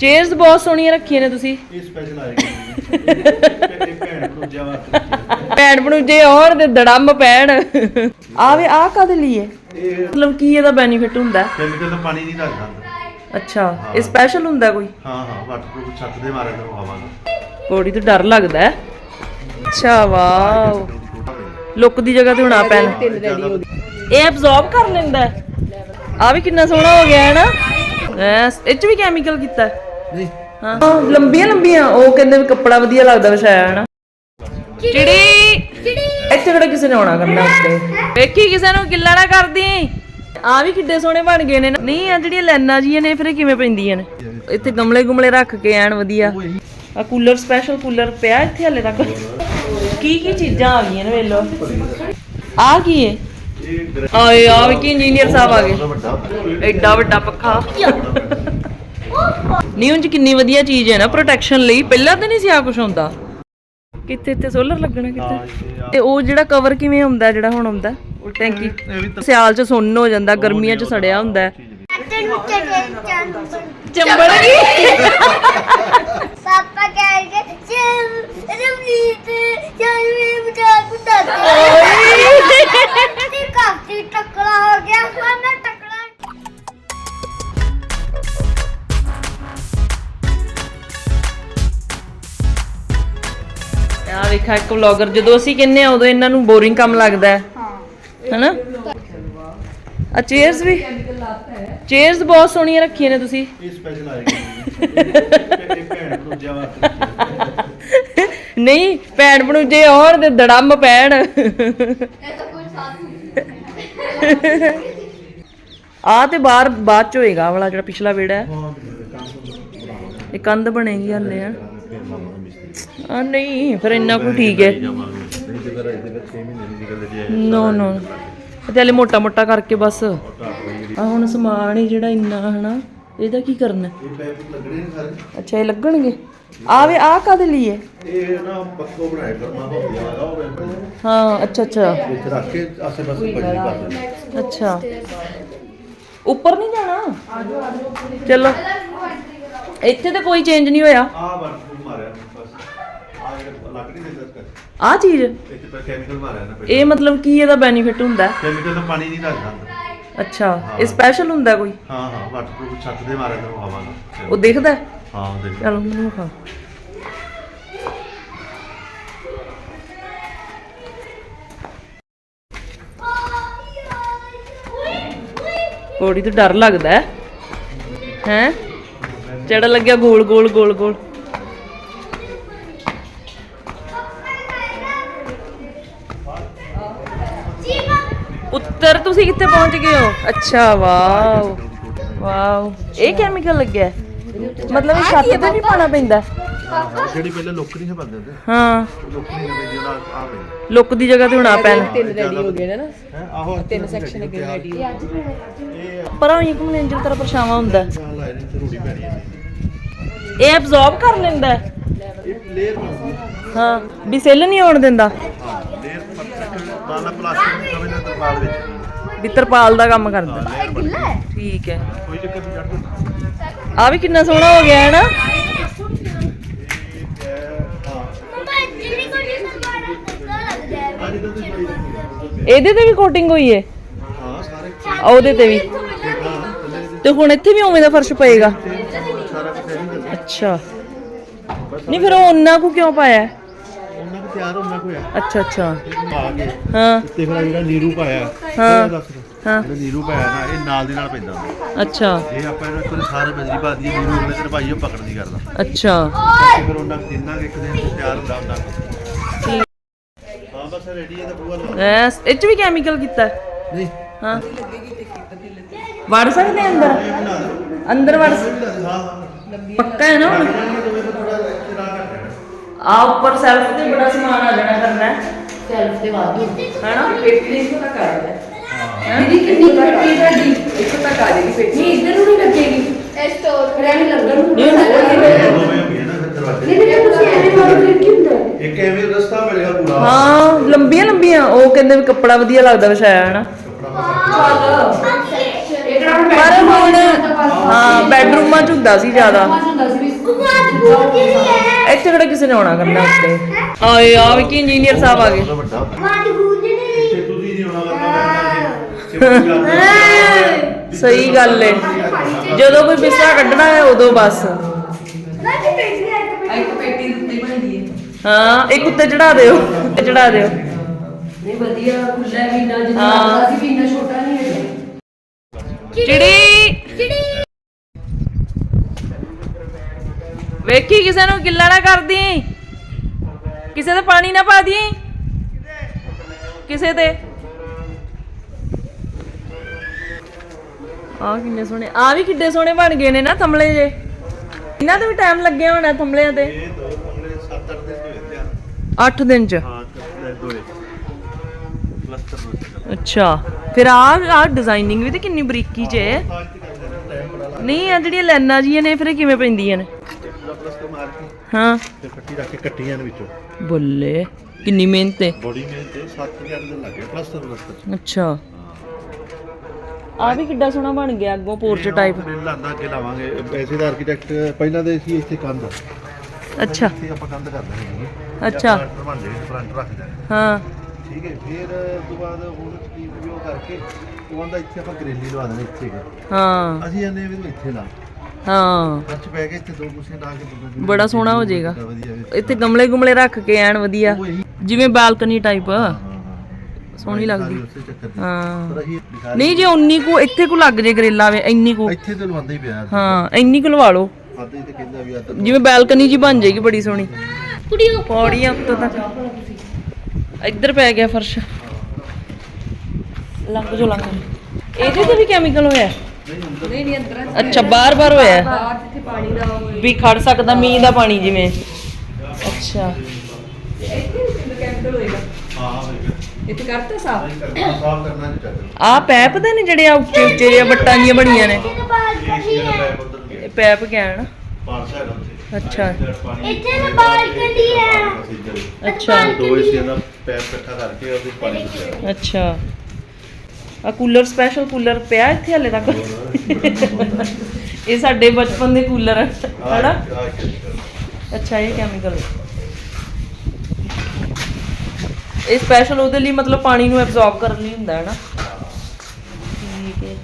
Chairs ਬਹੁਤ ਸੋਹਣੀਆਂ ਰੱਖੀਆਂ ਨੇ ਤੁਸੀਂ। ਇਹ ਸਪੈਸ਼ਲ ਆਏਗਾ ਭੈਣ ਨੂੰ ਜਾਵਾ ਪੈਣ ਬਣੂਜੇ ਹੋਰ ਦੇ ਦੜੰਮ ਪੈਣ। ਆਵੇ ਆ ਕਾਦੇ ਲਈ ਹੈ? ਇਹ ਮਤਲਬ ਕੀ ਇਹਦਾ ਬੈਨੀਫਿਟ ਹੁੰਦਾ? ਹੈ? ਕੈਮੀਕਲ ਦਾ ਪਾਣੀ ਨਹੀਂ ਲੱਗਦਾ। ਅੰਦਰ। ਅੱਛਾ ਇਹ ਸਪੈਸ਼ਲ ਹੁੰਦਾ ਕੋਈ? ਹਾਂ ਹਾਂ ਵਾਟਰਪ੍ਰੂਫ ਛੱਤ ਦੇ ਮਾਰੇ ਕਰੋ ਹਵਾ ਨਾਲ ਬੋਡੀ ਤੋਂ ਡਰ ਲੱਗਦਾ ਹੈ। ਅੱਛਾ ਵਾਓ। ਲੁੱਕ ਦੀ ਜਗ੍ਹਾ ਤੇ ਹੁਣ ਆ ਪੈਣ। ਇਹ ਐਬਜ਼ੌਰਬ ਕਰ ਲੈਂਦਾ ਆ ਵੀ ਕਿੰਨਾ ਸੋਹਣਾ ਹੋ ਗਿਆ ਹੈ ਨਾ। ਐਸ ਇਹ ਚ ਵੀ ਕੈਮੀਕਲ ਕੀਤਾ ਹੈ। ਨਹੀਂ। ਹਾਂ। ਲੰਬੀਆਂ ਲੰਬੀਆਂ। ਉਹ ਕਹਿੰਦੇ ਵੀ ਕੱਪੜਾ ਵਧੀਆ ਲੱਗਦਾ ਵਿਛਾਇਆ ਹੈ ਨਾ ਚਿੜੀ ਇੱਥੇ ਕਿਹੜਾ ਕਿਸੇ ਨੇ ਆਉਣਾ ਕਰਨਾ ਉੱਤੇ? ਵੇਖੀ ਕਿਸੇ ਨੂੰ ਗਿੱਲਾ ਨਾ ਕਰਦੀ? ਆ ਵੀ ਕਿੱਡੇ ਸੋਹਣੇ ਬਣ ਗਏ ਨੇ ਨਾ। ਨਹੀਂ ਆ ਜਿਹੜੀਆਂ ਲੈਣਾ ਜੀਆਂ ਨੇ ਫਿਰ ਇਹ ਕਿਵੇਂ ਪੈਂਦੀਆਂ ਨੇ? ਇੱਥੇ ਗਮਲੇ ਗੁਮਲੇ ਰੱਖ ਕੇ ਐਨ ਵਧੀਆ। ਆ ਕੂਲਰ ਸਪੈਸ਼ਲ ਕੂਲਰ ਪਿਆ ਇੱਥੇ ਹਲੇ ਤੱਕ। ਕੀ ਕੀ ਚੀਜ਼ਾਂ ਆ ਗਈਆਂ ਨੇ ਵੇਲੋ ਆ ਕੀ ਹੈ ਆਏ ਆ ਵੀ ਕੀ ਇੰਜੀਨੀਅਰ ਸਾਹਿਬ ਆ ਗਏ। ਐਡਾ ਵੱਡਾ ਪੱਖਾ। ਨਹੀਂ ਉਂਝ ਕਿੰਨੀ ਵਧੀਆ ਚੀਜ਼ ਹੈ ਨਾ ਪ੍ਰੋਟੈਕਸ਼ਨ ਲਈ। ਪਹਿਲਾਂ ਤਾਂ ਨਹੀਂ ਸੀ ਆ ਕੁਝ ਹੁੰਦਾ। ਕਿੱਥੇ ਇੱਥੇ ਸੋਲਰ ਲੱਗਣਾ ਹਾਂ ਕਿੱਥੇ ਤੇ ਉਹ ਜਿਹੜਾ ਕਵਰ ਕਿਵੇਂ ਹੁੰਦਾ ਜਿਹੜਾ ਹੁਣ ਹੁੰਦਾ? ਟੈਂਕੀ ਸਿਆਲ ਚ ਸੁੰਨ ਹੋ ਜਾਂਦਾ ਗਰਮੀਆਂ ਚ ਸੜਿਆ ਹੁੰਦਾ। ਹੈ। ਚੰਬੜ ਗਈ ਪਾਪਾ ਕਹਿ ਕੇ ਚਲ ਰਮਨੀਤ ਚਲ ਮੈਂ ਬਚਾ ਕੁੱਤਾ ਤੇ ਕਾਫੀ ਟਕਲਾ ਹੋ ਗਿਆ ਮੈਂ ਆ ਵੇਖਾ ਇੱਕ ਵਲੌਗਰ ਜਦੋਂ ਅਸੀਂ ਕਹਿੰਨੇ ਆ ਉਦੋਂ ਇਹਨਾਂ ਨੂੰ ਬੋਰਿੰਗ ਕੰਮ ਲੱਗਦਾ ਹੈ। ਹੈਨਾ? ਆ ਚੇਅਰਸ ਵੀ। ਚੇਅਰਸ ਬਹੁਤ ਸੋਹਣੀਆਂ ਰੱਖੀਆਂ ਨੇ ਤੁਸੀਂ। ਇਹ ਸਪੈਸ਼ਲ ਆਏਗਾ। ਭੈਣ ਨਹੀਂ ਪੈਣ ਬਣੂਜੇ ਹੋਰ ਦੇ ਦੜੰਮ ਪੈਣ ਆ ਤੇ ਬਾਹਰ ਬਾਅਦ ਚ ਹੋਏਗਾ ਵਾਲਾ ਜਿਹੜਾ ਪਿਛਲਾ ਵਿਹੜਾ ਹੈ। ਇਹ ਕੰਧ ਬਣੇਗੀ। ਹਲੇ ਆ ਆ ਨਹੀਂ, ਫਿਰ ਇੰਨਾ ਕੁ ਠੀਕ ਹੈ। ਨਹੀਂ ਤੇ ਫਿਰ ਇਹਦੇ ਵਿੱਚ 6 ਮਹੀਨੇ ਦੀ ਨਿਕਲਦੇ ਜੇ ਨੋ ਨੋ ਤੇ ਹਲੇ ਮੋਟਾ ਮੋਟਾ ਕਰਕੇ ਬਸ। ਆ ਹੁਣ ਸਮਾਨ ਹੀ ਜਿਹੜਾ ਇੰਨਾ, ਹਨਾ, ਇਹਦਾ ਕੀ ਕਰਨਾ? ਇਹ ਪੈਪ ਲੱਗਣੇ ਨੇ ਸਾਰੇ ਅੱਛਾ, ਇਹ ਲੱਗਣਗੇ? ਆ ਆ ਕਾਦੇ ਲਈ ਹੈ? ਇਹ ਨਾ ਪੱਕੋ ਬਣਾਇਆ ਕਰਨਾ ਹੁੰਦਾ ਹੈਗਾ ਉਹ ਪੈਪ ਹਾਂ, ਅੱਛਾ ਅੱਛਾ। ਵਿੱਚ ਰੱਖ ਕੇ ਆਸੇ ਪਾਸੇ ਭੱਜੀ ਕਰ ਦੇਣਾ ਅੱਛਾ। ਉੱਪਰ ਨਹੀਂ ਜਾਣਾ? ਚਲੋ। ਇੱਥੇ ਤਾਂ ਕੋਈ ਚੇਂਜ ਨਹੀਂ ਹੋਇਆ। ਆ ਵਰਤ ਮਾਰਿਆ ਬਸ। ਆ ਜਿਹੜਾ ਲੱਗ ਨਹੀਂ ਦਿੰਦਾ ਕਰ ਆ ਚੀਜ਼? ਇੱਥੇ ਪਰ ਕੈਮੀਕਲ ਮਾਰਿਆ ਨਾ ਇਹ ਮਤਲਬ ਕੀ ਇਹਦਾ ਬੈਨੀਫਿਟ ਹੁੰਦਾ? ਹੈ? ਕੈਮੀਕਲ ਦਾ ਪਾਣੀ ਨਹੀਂ ਲੱਗਦਾ। ਅੱਛਾ ਇਹ ਸਪੈਸ਼ਲ ਹੁੰਦਾ ਕੋਈ? ਹਾਂ ਹਾਂ ਵਾਟਰਪ੍ਰੂਫ ਛੱਤ ਦੇ ਮਾਰੇ ਕਰੋ ਹਵਾ ਨਾਲ। ਉਹ ਦਿਖਦਾ? ਹੈ? ਹਾਂ ਦੇਖ ਚਲੋ ਮੈਨੂੰ ਵਿਖਾ ਕੋੜੀ ਤੋਂ ਡਰ ਲੱਗਦਾ ਹੈ। ਹੈ? ਜਿਹੜਾ ਲੱਗਿਆ ਗੋਲ ਗੋਲ ਗੋਲ ਗੋਲ। ਉੱਤਰ ਤੁਸੀਂ ਕਿੱਥੇ ਪਹੁੰਚ ਗਏ ਹੋ? ਅੱਛਾ ਵਾਓ। ਵਾਓ। ਇਹ ਕੈਮੀਕਲ ਲੱਗਿਆ ਹੈ? ਮਤਲਬ ਇਹ ਛੱਤ ਤੇ ਵੀ ਪਾਣਾ ਪੈਂਦਾ ਹੈ? ਜਿਹੜੀ ਪਹਿਲਾਂ ਲੋਕ ਨਹੀਂ ਸੀ ਬੰਦੇ ਹੁੰਦੇ। ਹਾਂ। ਲੋਕ ਨਹੀਂ ਹੁੰਦੇ ਜਿਹੜਾ ਆ ਪਈ ਲੁੱਕ ਦੀ ਜਗ੍ਹਾ ਤੇ ਹੁਣ ਆ ਪੈਣ। ਤਿੰਨ ਰੈਡੀ ਹੋ ਗਏ ਨੇ ਨਾ। ਹੈ ਆਹੋ ਤਿੰਨ ਸੈਕਸ਼ਨ ਅੱਗੇ ਰੈਡੀ ਇਹ ਪਰ ਉਹ ਇੱਕ ਮੈਨੇਜਰ ਤਰ੍ਹਾਂ ਪਰਛਾਵਾਂ ਹੁੰਦਾ ਹੈ। ਆ ਲਾਈਨ ਤੇ ਰੂੜੀ ਪੈਣੀ ਹੈ ਇਹ ਐਬਜ਼ੌਰਬ ਕਰ ਲੈਂਦਾ ਹੈ। ਇਹ ਲੇਅਰ ਬਣਦੀ ਹੈ ਹਾਂ ਵੀ ਸੈੱਲ ਨਹੀਂ ਆਉਣ ਦਿੰਦਾ। ਹਾਂ ਲੇਅਰ ਪਲਾਸਟਿਕ ਤਰਪਾਲ ਵਿੱਚ। ਵੀ ਤਰਪਾਲ ਦਾ ਕੰਮ ਕਰਦਾ ਲੇਅਰ ਬਣੀ ਹੈ। ਠੀਕ ਹੈ। ਕੋਈ ਚੱਕਰ ਨਹੀਂ ਚੜਦਾ ਆ ਵੀ ਕਿੰਨਾ ਸੋਹਣਾ ਹੋ ਗਿਆ ਹੈ ਨਾ। ਹਾਂ ਮੈਂ ਜਿਹੜੀ ਕੋਈ ਸਰਵਾੜਾ ਕੁੱਤਾ ਲੱਗਦਾ ਹੈ ਅੱਜ ਤਾਂ ਤੁਸੀਂ ਇਹਦੇ ਤੇ ਵੀ ਕੋਟਿੰਗ ਹੋਈ ਹੈ। ਹਾਂ ਸਾਰੇ। ਆ ਉਹਦੇ ਤੇ ਵੀ। ਤੇ ਹੁਣ ਇੱਥੇ ਵੀ ਉਵੇਂ ਦਾ ਫਰਸ਼ ਪਏਗਾ। ਸਾਰਾ ਕੁਝ ਨਹੀਂ ਦਿੰਦਾ ਅੱਛਾ। ਨਹੀਂ ਫਿਰ ਉਹ ਉਹਨਾਂ ਕੋ ਕਿਉਂ ਪਾਇਆ ਹੈ? ਤਿਆਰ ਹੋਣਾ ਕੋਈ ਆ ਅੱਛਾ ਅੱਛਾ। ਆ ਕੇ ਹਾਂ। ਤੇ ਫਿਰ ਜਿਹੜਾ ਨੀਰੂ ਪਾਇਆ। ਹਾਂ। ਦੱਸ ਦਿਓ। ਹਾਂ। ਜਿਹੜਾ ਨੀਰੂ ਪਾਇਆ ਨਾ ਇਹ ਨਾਲ ਦੀ ਨਾਲ ਪੈਂਦਾ। ਹੁੰਦਾ। ਅੱਛਾ। ਇਹ ਆਪਾਂ ਇਹਨਾਂ ਕੋਲ ਸਾਰੇ ਬਜਰੀ ਬਾਦੀ ਨੀਰੂ ਉਹਨੇ ਤੇ ਭਾਈ ਉਹ ਪਕੜ ਨਹੀਂ ਕਰਦਾ। ਅੱਛਾ। ਤੇ ਫਿਰ ਉਹਨਾਂ ਜਿੰਨਾ ਕੁ ਇੱਕ ਦਿਨ ਚ ਤਿਆਰ ਹੁੰਦਾ ਉਹਨਾਂ ਠੀਕ। ਹਾਂ ਬਸ ਰੈਡੀ ਹੈ ਤਾਂ ਪੂਰਾ ਲਵਾ ਐਸ ਇਹ ਚ ਵੀ ਕੈਮੀਕਲ ਕੀਤਾ ਹੈ? ਨਹੀਂ। ਹਾਂ। ਵੜ ਸਕਦੇ ਆ ਅੰਦਰ? ਅੰਦਰ ਵੜ ਹਾਂ। ਪੱਕਾ ਹੈ ਨਾ ਹੁਣ? ਆ ਉੱਪਰ ਸੈਲਫ ਤੇ ਬੜਾ ਸਮਾਨ ਆ ਜਾਣਾ ਕਰਨਾ ਹੈ। ਸੈਲਫ ਤੇ ਵਾਧੂ ਹੈਨਾ? ਪੇਟੀ ਤੋਂ ਤੱਕ ਆ ਜਾਣਾ ਦੀਦੀ ਕਿੰਨੀ ਪੇਟੀ ਤੁਹਾਡੀ ਇੱਥੋਂ ਤੱਕ ਆ ਜਾਏਗੀ ਪੇਟੀ। ਨਹੀਂ ਇੱਧਰ ਨੂੰ ਨਹੀਂ ਲੱਗੇਗੀ। ਇਹ ਸਟੋਰ ਰਹਿਣੀ ਲੱਗਣ ਨੂੰ ਨਹੀਂ, ਨਹੀਂ ਨਹੀਂ। ਤੁਸੀਂ ਐਵੇਂ ਮਾਰੋ ਫਿਰ ਕੀ ਹੁੰਦਾ ਹੈ? ਇੱਕ ਐਵੇਂ ਰਸਤਾ ਮਿਲੇਗਾ ਪੂਰਾ। ਹਾਂ ਲੰਬੀਆਂ ਲੰਬੀਆਂ। ਉਹ ਕਹਿੰਦੇ ਵੀ ਕੱਪੜਾ ਵਧੀਆ ਲੱਗਦਾ ਵਿਛਾਇਆ ਹਨਾ? ਚੱਲ। ਇਹ ਕਿਹੜਾ ਹੁਣ ਪਰ ਹੁਣ ਹਾਂ ਬੈਡਰੂਮਾਂ ਚ ਹੁੰਦਾ ਸੀ ਜ਼ਿਆਦਾ। ਹੁੰਦਾ ਸੀ ਵੀ ਇੱਥੇ ਕਿਹੜਾ ਕਿਸੇ ਨੇ ਆਉਣਾ ਕਰਨਾ ਉੱਤੇ? ਆਏ ਆ ਵੀ ਕੀ ਇੰਜੀਨੀਅਰ ਸਾਹਿਬ ਆ ਗਏ। ਵੱਡਾ ਇੱਥੇ ਤੁਸੀਂ ਨਹੀਂ ਕਰਨਾ ਸਹੀ ਗੱਲ ਏ। ਜਦੋਂ ਕੋਈ ਬਿਸਤਰਾ ਕੱਢਣਾ ਹੈ ਉਦੋਂ ਬਸ। ਹੈ ਇੱਕ ਉੱਤੇ ਬਣਦੀ ਹੈ ਹਾਂ ਇੱਕ ਉੱਤੇ ਚੜਾ ਦਿਓ। ਚੜਾ ਦਿਓ। ਨਹੀਂ ਵਧੀਆ ਖੁੱਲਾ ਵੀ ਨਾ ਜਿੰਨਾ ਵੀ ਇੰਨਾ ਛੋਟਾ ਨਹੀਂ ਹੈ ਚਿੜੀ! ਚਿੜੀ! ਵੇਖੀ ਕਿਸੇ ਨੂੰ ਗਿੱਲਾ ਨਾ ਕਰਦੀ ਕਿਸੇ ਤੇ ਪਾਣੀ ਨਾ ਪਾ ਦੀ। ਕਿਸੇ ਤੇ। ਆ ਕਿੰਨੇ ਸੋਹਣੇ ਆ ਵੀ ਕਿੱਡੇ ਸੋਹਣੇ ਬਣ ਗਏ ਨੇ ਨਾ ਥੰਮਲੇ ਜੇ। ਇਹਨਾਂ ਤੇ ਵੀ ਟਾਈਮ ਲੱਗਿਆ ਹੋਣਾ ਥੰਮਲਿਆਂ ਤੇ। ਇਹ ਦੋ ਕਮਰੇ 7-8 ਦਿਨ ਦੇ ਵਿੱਚ ਆ 8 ਦਿਨ ਚ। ਹਾਂ ਦੋਏ ਅੱਛਾ ਫਿਰ ਆ ਆ ਡਿਜ਼ਾਈਨਿੰਗ ਵੀ ਤੇ ਕਿੰਨੀ ਬਰੀਕੀ ਚ ਹੈ। ਨਹੀਂ ਆ ਜਿਹੜੀਆਂ ਲਾਈਨਾਂ ਜੀਆਂ ਨੇ ਫਿਰ ਕਿਵੇਂ ਪੈਂਦੀਆਂ ਨੇ ਪੂਰਾ ਪਲਸਟਰ ਮਾਰ ਕੇ ਹਾਂ। ਤੇ ਕੱਟੀ ਰੱਖ ਕੇ ਕੱਟੀਆਂ ਨੇ ਵਿੱਚੋਂ। ਬੱਲੇ ਕਿੰਨੀ ਮਿਹਨਤ ਹੈ ਬੋਡੀ ਮੇਨ ਤੇ 7-8 ਦਿਨ ਲੱਗੇ ਪਲਸਟਰ ਪਲਸਟਰ ਅੱਛਾ। ਆ ਵੀ ਕਿੱਡਾ ਸੋਹਣਾ ਬਣ ਗਿਆ ਅੱਗੋਂ ਪੋਰਚ ਟਾਈਪ ਗ੍ਰਿਲ ਲਾਂਦਾ ਅੱਗੇ ਲਾਵਾਂਗੇ। ਵੈਸੇ ਦਾ ਆਰਕੀਟੈਕਟ ਪਹਿਲਾਂ ਦੇ ਸੀ ਇੱਥੇ ਕੰਧ। ਅੱਛਾ। ਇੱਥੇ ਆਪਾਂ ਕੰਧ ਕਰ ਦਾਂਗੇ ਅੱਛਾ। ਫਰੰਟ ਬਣ ਜਾਏ ਫਰੰਟ ਰੱਖ ਜਾਏ ਹਾਂ। ਠੀਕ ਹੈ ਫਿਰ ਉਸ ਤੋਂ ਬਾਅਦ ਹੁਣ ਸਕੀਮ ਵੀ ਉਹ ਕਰਕੇ ਉਹ ਆਂਦਾ ਇੱਥੇ ਆਪਾਂ ਗ੍ਰਿਲ ਹੀ ਲਵਾ ਦੇਣਾ ਇੱਥੇ। ਹਾਂ। ਅਸੀਂ ਇਹਨੇ ਵੀ ਇੱਥੇ ਲਾ। ਹਾਂ। ਖਰਚ ਪੈ ਕੇ ਇੱਥੇ ਦੋ ਕੁਰਸੀਆਂ ਲਾ ਕੇ ਦੋ- ਬੜਾ ਸੋਹਣਾ ਹੋ ਜਾਏਗਾ। ਬੜਾ ਵਧੀਆ ਵੀ। ਇੱਥੇ ਗਮਲੇ ਗੁਮਲੇ ਰੱਖ ਕੇ ਐਨ ਵਧੀਆ। ਉਹ ਇਹੀ ਜਿਵੇਂ ਬਾਲਕਨੀ ਟਾਈਪ ਹਾਂ, ਹਾਂ, ਸੋਹਣੀ ਹਾਂ। ਲੱਗਦੀ। ਉਸੇ ਚੱਕਰ ਦੀ। ਹਾਂ। ਪਰ ਅਸੀਂ ਦਿਖਾ ਨਹੀਂ ਜੇ ਉਨੀ ਕੁ ਇੱਥੇ ਕੁ ਲੱਗ ਜੇ ਗਰੇਲਾ ਵੇ ਇੰਨੀ ਕੁ। ਇੱਥੇ ਤੇ ਲਵਾਉਂਦਾ ਹੀ ਪਿਆ। ਹਾਂ ਇੰਨੀ ਕੁ ਲਵਾ ਲਓ। ਆਦੇ ਤੇ ਕਹਿੰਦਾ ਵੀ ਆ ਤਾਂ ਜਿਵੇਂ ਬਾਲਕਨੀ ਜੀ ਬਣ ਜਾਏਗੀ ਬੜੀ ਸੋਹਣੀ। ਕੁੜੀਓ। ਪੌੜੀਆਂ ਉੱਤੋਂ ਤੱਕ ਇੱਧਰ ਪੈ ਗਿਆ ਫਰਸ਼। ਲੰਘ ਜੋ ਲੰਘ। ਇਹਦੇ ਤੇ ਵੀ ਕੈਮੀਕਲ ਹੋਇਆ। ਨਹੀਂ ਨਹੀਂ ਅੰਦਰ ਅੱਛਾ ਬਾਰ ਬਾਰ ਹੋਇਆ? ਬਾਹਰ ਜਿੱਥੇ ਪਾਣੀ ਦਾ ਉਹ ਵੀ ਖੜ ਸਕਦਾ ਮੀਂਹ ਦਾ ਪਾਣੀ ਜਿਵੇਂ। ਅੱਛਾ। ਇੱਥੇ ਕੈਮੀਕਲ ਹੋਏਗਾ। ਹਾਂ ਹਾਂ ਇੱਥੇ ਕਰਤਾ ਸਾਫ਼? ਸਾਫ਼ ਕਰਨਾ ਨਹੀਂ ਚਾਹੀਦਾ। ਆ ਪੈਪ ਦੇ ਨੇ ਜਿਹੜੇ ਆ ਉੱਚੇ ਉੱਚੇ ਜਿਹੇ ਵੱਟਾਂ ਜੀਆਂ ਬਣੀਆਂ ਨੇ। ਇਹ ਪੈਪ ਕਹਿਣ ਪਾਰਸਾ ਹੈਗਾ ਉੱਥੇ। ਅੱਛਾ। ਇੱਥੇ ਤਾਂ ਬਾਲਕਨੀ ਹੈ। ਅੱਛਾ। ਦੋ ਏਸੀਆਂ ਦਾ ਪੈਪ ਇਕੱਠਾ ਕਰਕੇ ਉਹਦੇ ਪਾਣੀ ਅੱਛਾ। ਆ ਕੂਲਰ ਸਪੈਸ਼ਲ ਕੂਲਰ ਪਿਆ ਇੱਥੇ ਹਲੇ ਤੱਕ। ਇਹ ਸਾਡੇ ਬਚਪਨ ਦੇ ਕੂਲਰ ਹੈਨਾ? ਅੱਛਾ ਇਹ ਕੈਮੀਕਲ ਇਹ ਸਪੈਸ਼ਲ ਉਹਦੇ ਲਈ ਮਤਲਬ ਪਾਣੀ ਨੂੰ ਐਬਜ਼ੌਰਬ ਕਰਨ ਲਈ ਹੁੰਦਾ ਹੈ ਨਾ ਠੀਕ ਹੈ।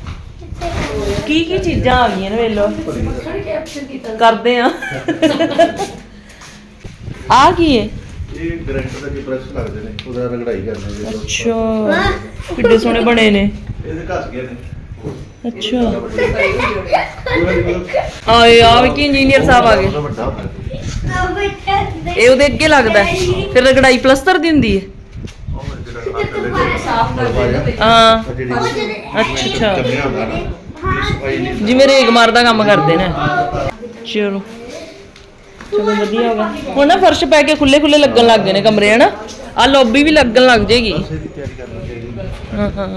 ਕੀ ਕੀ ਚੀਜ਼ਾਂ ਆ ਗਈਆਂ ਨੇ ਕੈਪਚਰ ਕੀਤਾ ਕਰਦੇ ਆ। ਆ ਕੀ ਹੈ ਇਹ ਗਰੰਟ ਦਾ ਕਿ ਬ੍ਰਸ਼ ਲੱਗਦੇ ਨੇ ਉਹਦਾ ਰਗੜਾਈ ਕਰਨੇ ਅੱਛਾ। ਕਿੱਡੇ ਸੋਹਣੇ ਬਣੇ ਨੇ। ਇਹਦੇ ਘਸ ਗਏ ਨੇ। ਅੱਛਾ। ਆਏ ਆ ਵੀ ਕੀ ਇੰਜੀਨੀਅਰ ਸਾਹਿਬ ਆ ਗਏ। ਇਹ ਉਹਦੇ ਅੱਗੇ ਲੱਗਦਾ। ਹੈ। ਫਿਰ ਰਗੜਾਈ ਪਲਸਤਰ ਦੀ ਹੁੰਦੀ ਹੈ। ਹਾਂ। ਅੱਛਾ। ਜਿਵੇਂ ਰੇਗ ਮਾਰਦਾ ਕੰਮ ਕਰਦੇ ਨੇ। ਚਲੋ। ਚਲੋ ਵਧੀਆ ਹੋਗਾ ਹੁਣ ਨਾ ਫਰਸ਼ ਪੈ ਕੇ ਖੁੱਲੇ ਖੁੱਲੇ ਲੱਗਣ ਲੱਗ ਗਏ ਨੇ ਕਮਰੇ ਹਨਾ? ਆ ਲੌਬੀ ਵੀ ਲੱਗਣ ਲੱਗ ਜੇਗੀ। ਹਾਂ ਹਾਂ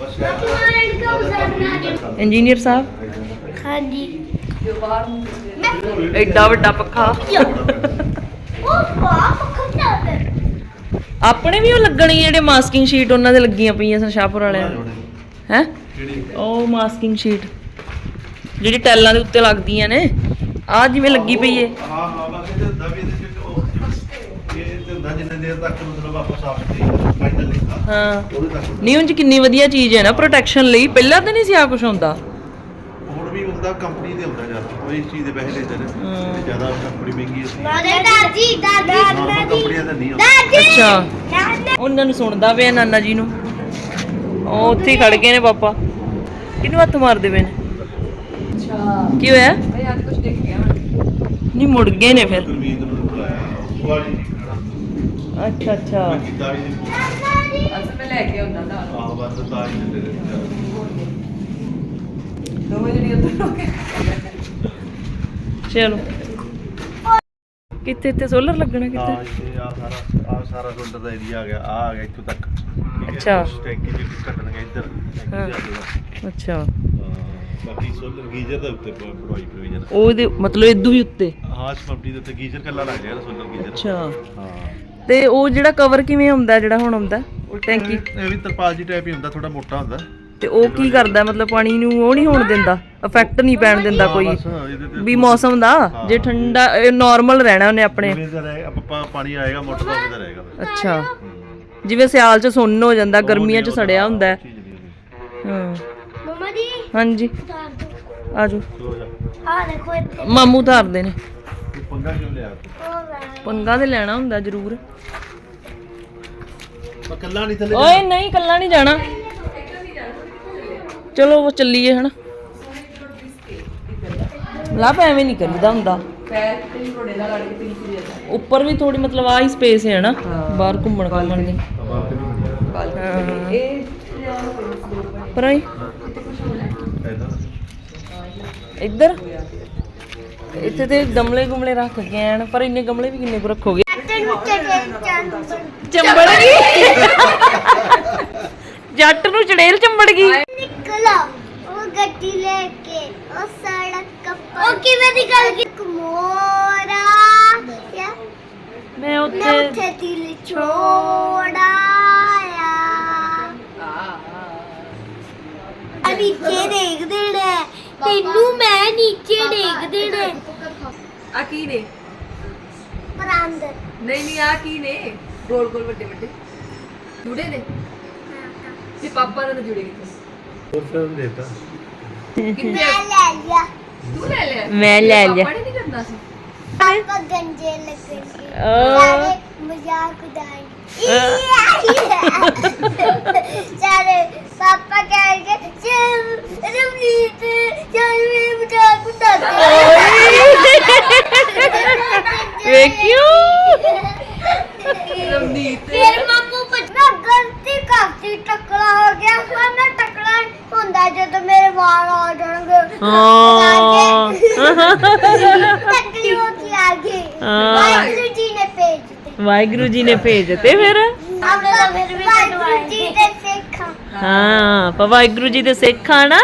ਬਸ ਇੰਜੀਨੀਅਰ ਸਾਹਿਬ? ਹਾਂਜੀ। ਜੋ ਬਾਹਰ ਨੂੰ ਐਡਾ ਵੱਡਾ ਪੱਖਾ। ਉਹ ਤੇ ਆਪਣੇ ਵੀ ਉਹ ਲੱਗਣੀ ਜਿਹੜੇ ਮਾਸਕਿੰਗ ਸ਼ੀਟ ਉਹਨਾਂ ਦੇ ਲੱਗੀਆਂ ਪਈਆਂ ਸਨ ਸ਼ਾਹਪੁਰ ਵਾਲਿਆਂ ਦੇ। ਹੈ? ਜਿਹੜੀ ਉਹ ਮਾਸਕਿੰਗ ਸ਼ੀਟ ਜਿਹੜੀ ਟੈਲਾਂ ਦੇ ਉੱਤੇ ਲੱਗਦੀਆਂ ਨੇ। ਆ ਜਿਵੇਂ ਲੱਗੀ ਪਈ ਏ। ਹਾਂ ਹਾਂ ਬਾਕੀ ਤੇ ਹੁੰਦਾ ਵੀ ਇਹਦੇ ਚ ਇਹ ਹੁੰਦਾ ਜਿੰਨੇ ਦੇਰ ਤੱਕ ਮਤਲਬ ਆਪਾਂ ਸਾਫ਼ ਕਰੀ ਫਾਈਨਲ ਲਿਖਾ ਹਾਂ। ਉਹਦੇ ਤੱਕ ਹੁੰਦਾ। ਨਹੀਂ ਉਂਝ ਕਿੰਨੀ ਵਧੀਆ ਚੀਜ਼ ਹੈ ਨਾ ਪ੍ਰੋਟੈਕਸ਼ਨ ਲਈ। ਪਹਿਲਾਂ ਤਾਂ ਨਹੀਂ ਸੀ ਆ ਕੁਝ ਹੁੰਦਾ। ਹੁਣ ਵੀ ਹੁੰਦਾ ਕੰਪਨੀ ਦੇ ਹੁੰਦਾ ਜ਼ਿਆਦਾ। ਉਹ ਇਸ ਚੀਜ਼ ਦੇ ਪੈਸੇ ਲੈਂਦੇ ਨੇ। ਹਾਂ। ਜ਼ਿਆਦਾ ਕੰਪਨੀ ਮਹਿੰਗੀ ਹੈ ਦਾਦਾ ਦਾਦੀ ਦਾਦੀ ਹਾਂ ਦਾਦੀ। ਕੰਪਨੀਆਂ ਦਾ ਨਹੀਂ ਹੁੰਦਾ। ਦਾਦੀ। ਅੱਛਾ। ਦਾਦਾ। ਉਹਨਾਂ ਨੂੰ ਸੁਣਦਾ ਪਿਆ ਨਾਨਾ ਜੀ ਨੂੰ। ਉਹ ਉੱਥੇ ਹੀ ਖੜ ਗਏ ਨੇ ਪਾਪਾ। ਕਿਹਨੂੰ ਹੱਥ ਮਾਰਦੇ ਪਏ ਨੇ? ਅੱਛਾ। ਕੀ ਹੋਇਆ? ਮੈਂ ਅੱਜ ਕੁਝ ਦੇਖ ਗਿਆ ਨਹੀਂ ਮੁੜ ਗਏ ਨੇ ਫਿਰ। ਗੁਰਮੀਤ ਨੂੰ ਬੁਲਾਇਆ। ਉਹ ਵਾਲੀ ਨਹੀਂ ਅੱਛਾ ਅੱਛਾ। ਮੈਂ ਕੀਤਾ ਵੀ ਨਹੀਂ ਅੱਜ ਮੈਂ ਲੈ ਕੇ ਆਉਂਦਾ ਦਾ ਆਹ ਬਸ ਤਾਂ ਹੀ ਦਿੰਦੇ ਨੇ ਦੋਵੇਂ ਜਿਹੜੀ ਉੱਧਰ ਹੋ ਕੇ। ਚਲੋ। ਕਿੱਥੇ ਇੱਥੇ ਸੋਲਰ ਲੱਗਣਾ ਆ ਕਿੱਥੇ ਇਹ ਆ ਸਾਰਾ ਆ ਸਾਰਾ ਸੋਲਰ ਦਾ ਏਰੀਆ ਆ ਗਿਆ ਆ ਆ ਗਿਆ ਇੱਥੋਂ ਤੱਕ। ਠੀਕ ਹੈ? ਅੱਛਾ। ਟੈਂਕੀ ਦੇ ਕੱਢਣਗੇ ਇੱਧਰ ਹਾਂ। ਜਾ ਅੱਛਾ। ਹਾਂ, ਬਾਕੀ ਸੋਲਰ ਗੀਜ਼ਰ ਦੇ ਉੱਤੇ ਪ੍ਰੋਵਾਈਡ ਪ੍ਰੋਵੀਜ਼ਨ ਉਹਦੇ ਮਤਲਬ ਇਦੋਂ ਵੀ ਉੱਤੇ? ਹਾਂ ਕੰਪਨੀ ਦੇ ਉੱਤੇ ਗੀਜ਼ਰ ਕੱਲਾ ਲੱਗ ਜਾਏਗਾ ਸੋਲਰ ਗੀਜ਼ਰ। ਅੱਛਾ। ਹਾਂ। ਤੇ ਉਹ ਜਿਹੜਾ ਕਵਰ ਕਿਵੇਂ ਹੁੰਦਾ ਜਿਹੜਾ ਹੁਣ ਹੁੰਦਾ ਟੈਂਕੀ? ਇਹ ਵੀ ਤਰਪਾਲ ਜੀ ਟਾਈਪ ਹੀ ਹੁੰਦਾ ਥੋੜਾ ਮੋਟਾ ਹੁੰਦਾ। ਤੇ ਉਹ ਕੀ ਕਰਦਾ? ਮਤਲਬ ਪਾਣੀ ਨੂੰ ਉਹ ਨਹੀਂ ਹੋਣ ਦਿੰਦਾ ਇਫੈਕਟ ਨਹੀਂ ਪੈਣ ਦਿੰਦਾ ਕੋਈ। ਵੀ ਮੌਸਮ ਦਾ ਜੇ ਠੰਡਾ ਨਾਰਮਲ ਰਹਿਣਾ ਉਹਨੇ ਆਪਣੇ। ਪਾਣੀ ਆਏਗਾ ਮੋਟਰ ਦਾ ਉਵੇਂ ਦਾ ਰਹੇਗਾ। ਅੱਛਾ। ਜਿਵੇਂ ਸਿਆਲ ਚ ਸੁੰਨ ਹੋ ਜਾਂਦਾ ਗਰਮੀਆਂ ਚ ਸੜਿਆ ਹੁੰਦਾ। ਹੈ। ਮਮਾ ਜੀ। ਹਾਂਜੀ। ਆਜੋ ਆ ਦੇਖੋ ਇੱਥੇ। ਮਾਮੂ ਧਾਰਦੇ ਨੇ। ਪੰਗਾ ਕਿਉਂ ਲਿਆ? ਤੂੰ? ਪੰਗਾ ਲੈਣਾ ਹੁੰਦਾ ਜ਼ਰੂਰ। ਮੈਂ ਕੱਲਾ ਨਹੀਂ ਥੱਲੇ ਓਏ ਨਹੀਂ ਕੱਲਾ ਨਹੀਂ ਜਾਣਾ। ਚਲੋ ਉਹ ਚੱਲੀਏ ਹਨਾ। ਲਾਪ ਐਵੇਂ ਨਹੀਂ ਕਰੀਦਾ ਹੁੰਦਾ। ਪੈਰ ਤੇ ਵੀ ਤੁਹਾਡੇ ਨਾਲ ਲੜ ਕੇ ਪੀਲੀ ਪੀਲੀ ਜਾਂਦਾ ਉੱਪਰ ਵੀ ਥੋੜੀ ਮਤਲਬ ਆਹੀ ਸਪੇਸ ਹੈ ਨਾ ਬਾਹਰ ਘੁੰਮਣ ਘੁੰਮਣ ਦੀ। ਬਾਤ ਨਹੀਂ ਹਾਂ। ਇਹ ਪਰ ਆਈ ਐਦਾਂ ਇੱਧਰ? ਇੱਥੇ ਤੇ ਗਮਲੇ ਗੁਮਲੇ ਰੱਖ ਗਏ ਹਨ ਪਰ ਇੰਨੇ ਗਮਲੇ ਵੀ ਕਿੰਨੇ ਕੁ ਰੱਖੋਗੇ ਤੈਨੂੰ ਚੰਬੜ ਗਈ ਜੱਟ ਨੂੰ ਚੜੇਲ ਚੰਬੜ ਗਈ ਨਿਕਲਾ ਉਹ ਗੱਡੀ ਲੈ ਕੇ ਉਹ ਸੜਕ ਕੱਪਾ ਉਹ ਕਿਵੇਂ ਨਿਕਲ ਗਈ ਕਮੋਰਾ ਯਾ ਮੈਂ ਮੈਂ ਉੱਥੇ ਉੱਥੇ ਦਿਲ ਛੋੜਾਇਆ ਆ ਨੀਚੇ ਦੇਖ ਦੇਣਾ ਤੈਨੂੰ ਮੈਂ ਨੀਚੇ ਦੇਖ ਦੇਣਾ ਆ ਕੀ ਨੇ? ਪਰ ਅੰਦਰ ਨਹੀਂ ਨਹੀਂ ਆ ਕੀ ਨੇ? ਗੋਲ ਗੋਲ ਵੱਡੇ ਵੱਡੇ। ਜੁੜੇ ਨੇ? ਤੇ ਪਾਪਾ ਨਾਲ ਤਾਂ ਜੁੜੇ ਕਿੱਥੇ? ਹੋਰ ਫਿਰ ਦੇਤਾ। ਕਿੱਥੇ ਮੈਂ ਲੈ ਲਿਆ। ਤੂੰ ਲੈ ਲਿਆ? ਮੈਂ ਲੈ ਲਿਆ। ਪਾਪਾ ਨੇ ਨਹੀਂ ਕਰਨਾ ਸੀ? ਪਾਪਾ ਗੰਜੇ ਲੱਗੇ ਸੀ ਅਹ। ਸਾਰੇ ਮਜ਼ਾਕ ਉਡਾਏ ਸਾਰੇ ਪਾਪਾ ਕਹਿ ਕੇ ਚਲ ਰਮਨੀਤ ਚਲ ਮੇਰੇ ਮਜ਼ਾਕ ਉਡਾਦੇ ਵੇਖਿਓ। ਰਵਨੀਤ। ਫਿਰ ਮੰਮੂ ਪਛਣਾ ਗਲਤੀ ਕਰਤੀ ਟਕਲਾ ਹੋ ਗਿਆ। ਮੈਂ ਟਕਲਾ ਹੁੰਦਾ ਜਦੋਂ ਮੇਰੇ ਵਾਲ ਆ ਜਾਣਗੇ। ਹਾਂ। ਟਕਲੀ ਹੋ ਕੇ ਆ ਗਈ। ਵਾਹਿਗੁਰੂ ਜੀ ਨੇ ਭੇਜ ਦਿੱਤੇ। ਵਾਹਿਗੁਰੂ ਜੀ ਨੇ ਭੇਜ ਦਿੱਤੇ ਫਿਰ। ਆਪਾਂ ਤਾਂ ਫਿਰ ਵੀ ਵਾਹਿਗੁਰੂ ਜੀ ਦੇ ਸਿੱਖਾਂ ਹਾਂ ਆਪਾਂ ਵਾਹਿਗੁਰੂ ਜੀ ਦੇ ਸਿੱਖ ਆ ਨਾ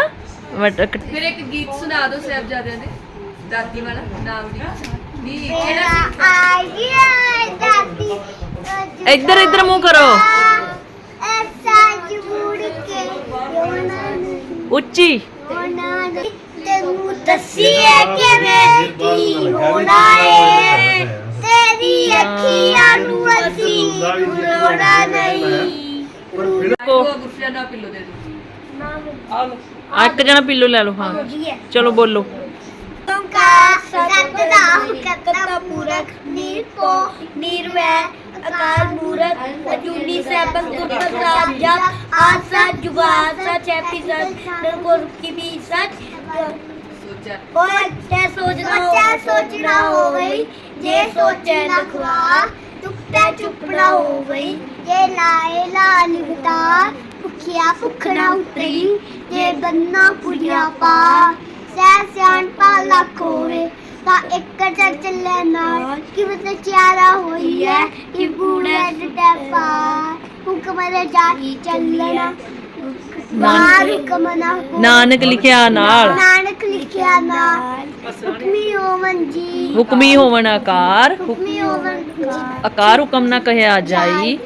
ਫਿਰ ਇੱਕ ਗੀਤ ਸੁਣਾ ਦਿਓ ਸਾਹਿਬਜ਼ਾਦਿਆਂ ਦੇ ਦਾਦੀ ਵਾਲਾ ਨਾਮ ਦੀ। ਮੇਰਾ ਕਿਹੜਾ ਇੱਧਰ- ਇੱਧਰ ਮੂੰਹ ਕਰੋ। ਐਸਾ ਜੂੜ ਕੇ ਯੋਨਾ ਨੇ ਉੱਚੀ। ਯੋਨਾ ਨੇ ਤੈਨੂੰ ਦੱਸੀਏ ਕਿਵੇਂ ਕੀ ਹੋਣਾ ਏ। ਤੇਰੀ ਅੱਖੀਆਂ ਨੂੰ ਅਸੀਂ ਰੋਣਾ ਨਹੀਂ। ਕੋ ਗੁਰਫਿਆ ਨਾ ਪਿੱਲੋ ਦੇ ਦਿਓ। ਆ ਇੱਕ ਜਣਾ ਪੀਲੋ ਲੈ ਲਓ ਹਾਂ। ਚਲੋ ਬੋਲੋ। ਓੰਕਾਰ ਸਤਿਨਾਮ ਕਰਤਾ ਪੁਰਖ ਨਿਰਭਉ ਨਿਰਵੈ ਅਕਾਲ ਮੂਰਤ ਅਜੂਨੀ ਸੈਭੰ ਗੁਰ ਪ੍ਰਸਾਦ ਜਪ ਆਸਾ ਜੁਗਾਦ ਸਚ ਹੈਪੀ ਸਚ ਨਿਰਗੁਰ ਕੀ ਵੀ ਸਚ ਜੇ ਲਾਏ ਲਾ ਲਿਖਤਾ ਭੁਖਿਆ ਭੁਖਣਾ ਉਤਰੀ ਜੇ ਬੰਨਾ ਪੁਰੀਆ ਪਾ। ਸਹਿ ਸਿਆਣਪਾ ਲੱਖ ਹੋਵੇ ਤਾਂ ਇੱਕ ਚੱਲ ਚੱਲੇ ਨਾਲ। ਕਿਵੇਂ ਤੇ ਚਾਰਾ ਹੋਈ ਹੈ ਕਿ ਬੂੜੇ ਦੇ ਪਾ ਹੁਕਮ ਦੇ ਜਾਈ ਚੱਲਣਾ। ਬਾਹਰ ਹੁਕਮ ਨਾ ਨਾਨਕ ਲਿਖਿਆ ਨਾਲ। ਨਾਨਕ ਲਿਖਿਆ ਨਾਲ। ਹੁਕਮੀ ਹੋਵਨ ਜੀ। ਹੁਕਮੀ ਹੋਵਨ ਆਕਾਰ। ਹੁਕ- ਹੁਕਮੀ ਹੋਵਨ ਆਕਾਰ ਹੁਕਮ ਨਾ ਕਹਿਆ ਜਾਈ।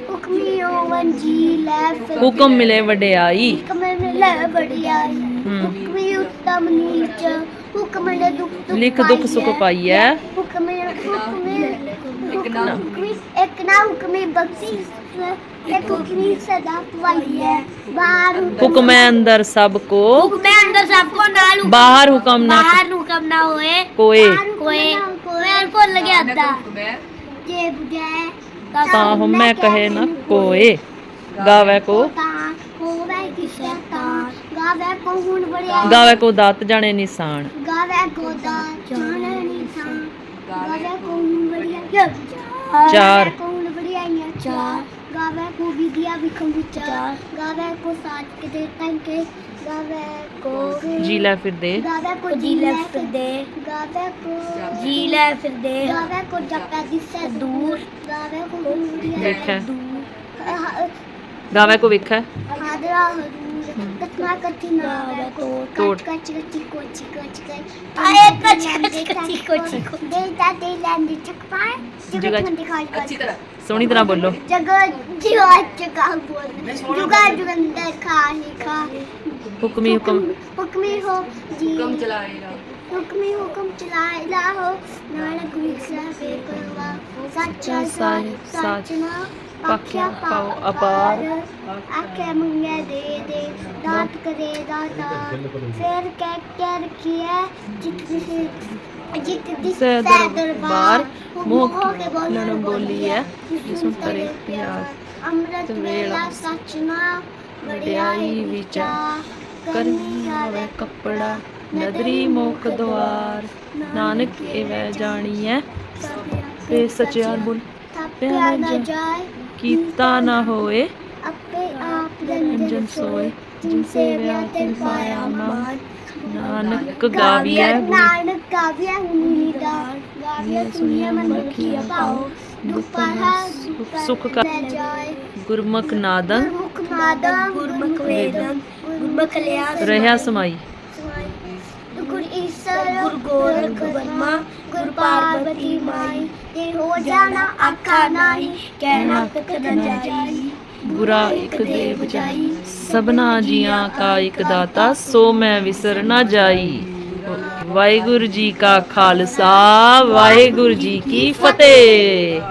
ਹੁਕਮ ਮਿਲੇ ਵਡਿਆਈ। ਹੁਕਮ ਮਿਲੇ ਬੜਿਆਈ ਹੁਕਮੀ ਉੱਤਮ ਨੀਚ ਹੁਕਮ ਨੇ ਦੁਖ ਦੁਖ ਲਿਖ ਦੁਖ ਸੁਖ ਪਾਈਐ। ਹੁਕਮ ਹੁਕਮੀ ਇੱਕ ਨਾ ਹੁਕਮੀ। ਇੱਕ ਨਾ ਹੁਕਮੀ ਬਖਸ਼ੀ ਇੱਕ ਹੁਕਮੀ ਸਦਾ ਪਵਾਈ ਹੈ ਬਾਹਰ ਹੁਕਮ ਹੈ ਅੰਦਰ ਸਭ ਕੋ। ਹੁਕਮ ਹੈ ਅੰਦਰ ਸਭ ਕੋ ਨਾਲ ਬਾਹਰ ਹੁਕਮ ਨਾ ਬਾਹਰ ਹੁਕਮ ਨਾ ਹੋਏ। ਕੋਏ। ਕੋਏ। ਮੈਂ ਭੁੱਲ ਗਿਆ ਅੱਧਾ। ਮੈਂ ਜੇ ਬੁਝੇ ਤਾਂ ਹਮੈ ਕਹੇ ਨਾ ਕੋਏ। ਗਾਵੇ ਕੋ। ਤਾਂ ਹੋਵੇ ਕਿਸੇ ਤਾਂ ਗਾਵੇ ਕੋ ਹੁਣ ਬੜਿਆ ਗਾਵੇ ਕੋ ਦਾਤ ਜਾਣੇ ਨਿਸ਼ਾਨ। ਗਾਵੇ ਕੋ ਦਾ ਜਾਣ ਨਿਸ਼ਾਨ ਗਾਵੇ ਕੋ ਹੁਣ ਬੜਿਆ ਚਾਰ। ਗਾਵੇ ਕੋ ਹੁਣ ਬੜਿਆ ਚਾਰ ਗਾਵੇ ਕੋ ਵਿਦਿਆ ਵਿਖਮ ਵਿਚਾਰ ਗਾਵੇ ਕੋ ਸਾਜ ਕੇ ਦੇ। ਤੰਕੇ ਗਾਵੇ ਕੋ ਜੀ ਲੈ ਫਿਰਦੇ ਗਾਵੇ ਕੋ ਫਿਰਦੇ ਗਾਵੇ ਕੋ ਜੀ ਲੈ ਫਿਰਦੇ ਗਾਵੇ ਕੋ ਜਪੈ ਦਿਸੇ ਦੂਰ ਗਾਵੇ ਕੋ ਦੂਰ ਵੇਖੈ ਦੂਰ ਗਾਵੇ ਕੋ ਵੇਖੈ ਹਾਦਰਾ ਹਦੂਰ ਕਤਨਾ ਕਤੀ ਨਾ ਕੋ। ਤੋੜ। ਕੱਚ ਕੱਚ ਕੱਚੀ ਕੋਚੀ ਕੋਚ ਕੋਚ ਆਏ ਕੱਚ ਕੱਚ ਕੱਚੀ ਕੋਚੀ ਦੇ ਦਾ ਦੇ ਲੈਂਦੀ ਚੱਕ ਪਾਏ। ਜਗ੍ਹਾ ਜਗ੍ਹਾ ਚ- ਮੰਦੀ ਖਾਲ ਅੱਛੀ ਤਰ੍ਹਾਂ। ਸੋਹਣੀ ਤਰ੍ਹਾਂ ਬੋਲੋ। ਹੀ ਹੁਕਮੀ ਹੁਕਮ। ਹੁਕਮੀ ਹੋ ਜੀ। ਕੰਮ ਚਲਾਏਗਾ ਹੁਕਮੀ ਹੁਕਮ ਚਲਾਏ ਲਾਹੋ ਨਾਨਕ ਵਿਖਿਆ ਸੇ ਕਰਵਾ ਸੱਚਾ ਸਾਹਿਬ ਸਾਚਨਾ ਪਾਖਿਆ ਪਾਉ ਅਪਾਰ। ਆਖੇ ਮੰਗੇ ਦੇ ਦੇ ਦਾਤ ਕਰੇ ਦਾਤਾ ਫਿਰ ਕਹਿ ਕੇ ਰਖੀਏ ਜਿਤ ਕਿਸੇ ਜਿਤ ਦੀ ਸੈ ਸੈ ਦਰਬਾਰ। ਮੋਹ ਮੋਹ ਕੇ ਲਣ ਬੋਲੀ ਹੈ ਜਿਸੁ ਤਰੇ ਪਿਆਰ। ਅੰਮ੍ਰਿਤ ਵੇਲਾ ਸੱਚਨਾ ਵਡਿਆਈ ਵਿਚਾਰ ਕਰਨੀ ਆਵੇ ਕੱਪੜਾ ਨਦਰੀ ਮੁਖ ਦਵਾਰ ਨਾਨਕ ਐਵੇਂ ਜਾਣੀਐ ਤੇ ਸਚਿਆਰ ਬੋਲ। ਥਾਪਿਆ ਨਾ ਜਾਏ ਕੀਤਾ ਨਾ ਹੋਏ। ਆਪੇ ਆਪ ਰੰਜਨ ਸੋਏ ਸੋਏ ਜਿਨ ਸੇਵਿਆ ਤੇ ਪਾਇਆ ਮਾਨ ਨਾਨਕ ਗਾਵੀਐ ਨਾਨਕ ਗਾਵੀਐ ਹੁਨੀ ਦਾਨ। ਗਾਵੀਐ ਸੁਨੀਐ ਮਨ ਰਖੀਐ ਪਾਓ ਦੁਪਾਹਾ ਸੁਖ ਕਾ ਗੁਰਮੁਖ ਨਾਦੰ। ਗੁਰਮੁਖ ਨਾਦੰ ਗੁਰਮੁਖ ਵੇਦੰ ਗੁਰਮੁਖ ਲਿਆ ਰਹਿਆ ਸਮਾਈ। ਗੁਰ ਈਸਰ ਗੁਰ ਗੋਰਖ ਬਰਮਾ ਗੁਰ ਪਾਰਵਤੀ ਮਾਈ। ਤੇ ਹੋ ਜਾਣਾ ਆਖਾ ਨਾਹੀ, ਕਹਿਣਾ ਤਕ ਨ ਬੁਰਾ ਇਕ ਦੇ ਬਜਾਈ ਸਭਨਾ ਜੀਆਂ ਕਾ ਇਕ ਦਾਤਾ, ਸੋ ਮੈਂ ਵਿਸਰ ਨਾ ਜਾਈ। ਵਾਹਿਗੁਰੂ ਜੀ ਕਾ ਖਾਲਸਾ, ਵਾਹਿਗੁਰੂ ਜੀ ਕੀ ਫਤਿਹ।